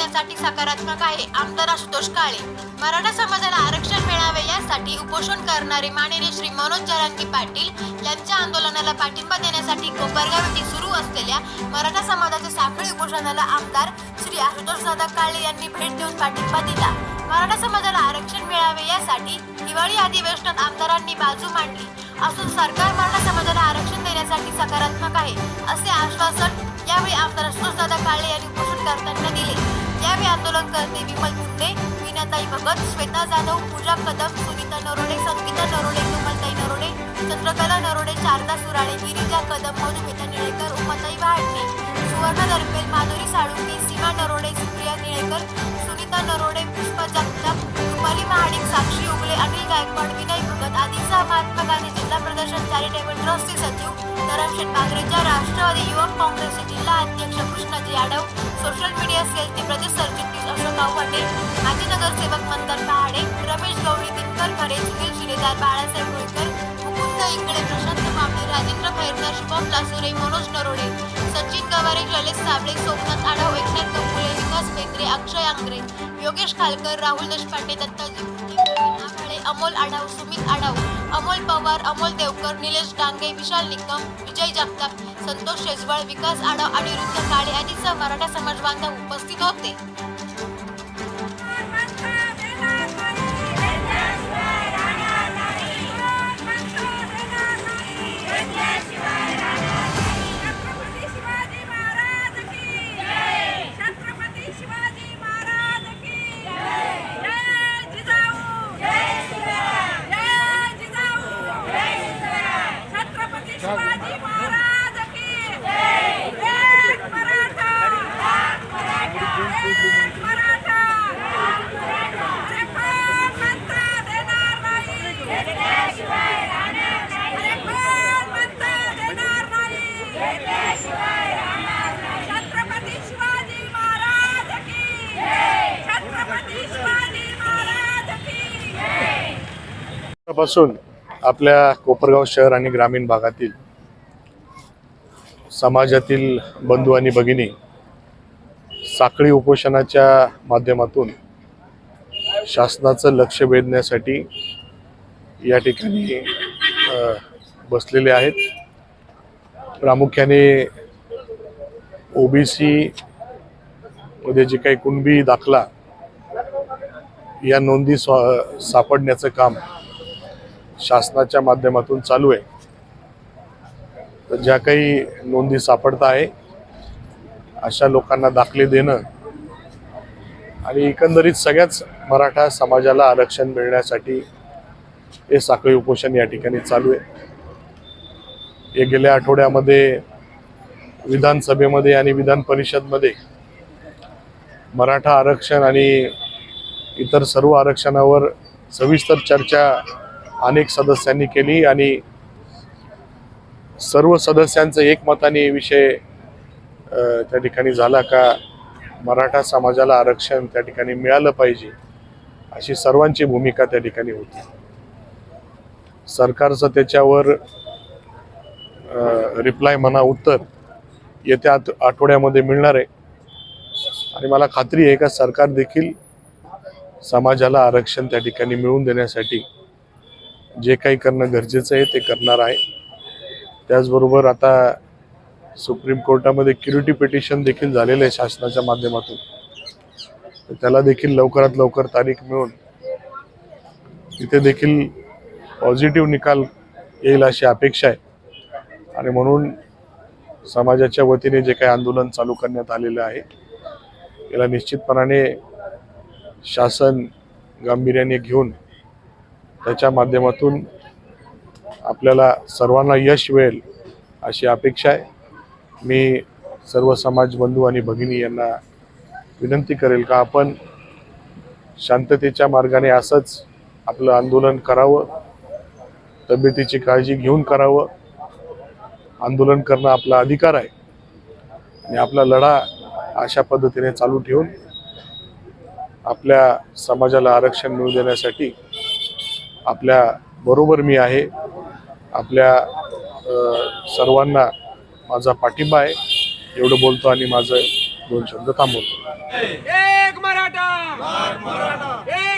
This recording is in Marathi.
मराठा देण्यासाठी सकारात्मक आहे. आमदार आशुतोष काळे. मराठा समाजाला आरक्षण मिळावे यासाठी उपोषण करणारे माननीय श्री मनोज जरांगी पाटील यांच्या आंदोलनाला पाठिंबा देण्यासाठी कोपरगाव येथे सुरू असलेल्या मराठा समाजाच्या साखळी उपोषणाला आमदार श्री आशुतोष दादा काळे यांनी भेट देऊन पाठिंबा दिला. मराठा समाजाला आरक्षण मिळावे यासाठी हिवाळी अधिवेशनात आमदारांनी बाजू मांडली. असून सरकार मराठा समाजाला आरक्षण देण्यासाठी सकारात्मक आहे असे आश्वासन यावेळी आमदार दादा काळे यांनी उपोषण करताना दिले. यावेळी आंदोलनकर्ते विमल मुंडे मीनाताई भगत श्वेता जाधव पूजा कदम सुनीता नरोडे संगीता नरोडे कोमलताई नरोडे चंद्रकला नरोडे शारदा सुराळे गिरिजा कदम मधुमिता निळेकर उमाताई वाहडणे सुवर्ण दरपेल माधुरी साळुंके सीमा नरोडे सुप्रिया निळेकर सुनीता नरोडे पुष्पा जगताप रुपाली महाडिक साक्षी उगले अनिल गायकवाड विनय भगत आदींसह महात्मा गांधी जिल्हा प्रदर्शन चॅरिटेबल ट्रस्टचे सचिव धरमशेठ राष्ट्रवादी युवक काँग्रेसचे जिल्हा अध्यक्ष कृष्णाजी यादव सोशल मीडिया सेलचे प्रदेश सरचिटणीस अशोक आवटे माजी नगरसेवक मंदर पहाडे रमेश गवळी दिनकर खरे सुनील शिलेदार बाळासाहेब होळकर मुकुंद इंगडे प्रशांत मामले राजेंद्र खैरकर शुभम लासुरे मनोज नरोडे सचिन गवारे ललित साबळे सोमनाथ आढाव एकनाथ कंबुले विकास बेंद्रे अक्षय आंग्रे योगेश खालकर राहुल देशपांडे दत्ताजी अमोल आढाव सुमित आढाव अमोल पवार अमोल देवकर निलेश डांगे विशाल निकम विजय जगताप संतोष शेजवळ विकास आढाव अनिरुद्ध काळे आदींसह मराठा समाज बांधव उपस्थित होते. पासून आपल्या कोपरगाव शहर आणि ग्रामीण भागातील समाजातील बंधू आणि भगिनी साखळी उपोषणाच्या माध्यमातून शासनाचं लक्ष वेधण्यासाठी या ठिकाणी बसलेले आहेत. प्रामुख्याने ओबीसी मध्ये जे काही कुणबी दाखला या नोंदी स्वा सापडण्याचं काम शासनाच्या माध्यमातून चालू आहे. तर ज्या काही नोंदी सापडत आहे अशा लोकांना दाखले देणं आणि एकंदरीत सगळ्याच मराठा समाजाला आरक्षण मिळण्यासाठी हे साखळी उपोषण या ठिकाणी चालू आहे. हे गेल्या आठवड्यामध्ये विधानसभेमध्ये आणि विधान परिषदमध्ये मराठा आरक्षण आणि इतर सर्व आरक्षणावर सविस्तर चर्चा अनेक सदस्यांनी केली आणि सर्व सदस्यांचं एकमताने विषय त्या ठिकाणी झाला का मराठा समाजाला आरक्षण त्या ठिकाणी मिळालं पाहिजे अशी सर्वांची भूमिका त्या ठिकाणी होती. सरकारचं त्याच्यावर रिप्लाय म्हणा उत्तर येत्या आठवड्यामध्ये मिळणार आहे. आणि मला खात्री आहे का सरकार देखील समाजाला आरक्षण त्या ठिकाणी मिळवून देण्यासाठी जे काही करणं गरजेचं आहे ते करणार आहे. त्याचबरोबर आता सुप्रीम कोर्टामध्ये क्युरिटी पिटिशन देखील झालेलं आहे शासनाच्या माध्यमातून. त्याला देखील लवकरात लवकर तारीख मिळून तिथे देखील पॉझिटिव्ह निकाल येईल अशी अपेक्षा आहे. आणि म्हणून समाजाच्या वतीने जे काही आंदोलन चालू करण्यात आलेलं आहे याला निश्चितपणाने शासन गांभीर्याने घेऊन त्याच्या माध्यमातून आपल्याला सर्वांना यश मिळेल अशी अपेक्षा आहे. मी सर्व समाज बंधू आणि भगिनी यांना विनंती करेल का आपण शांततेच्या मार्गाने असंच आपलं आंदोलन करावं तब्येतीची काळजी घेऊन करावं. आंदोलन करणं आपला अधिकार आहे. आणि आपला लढा अशा पद्धतीने चालू ठेवून आपल्या समाजाला आरक्षण मिळू देण्यासाठी आपल्या बरोबर मी आहे. आपल्या सर्वांना माझा पाठिंबा आहे. एवढं बोलतो आणि माझं दोन शब्द थांबवतो. एक मराठा!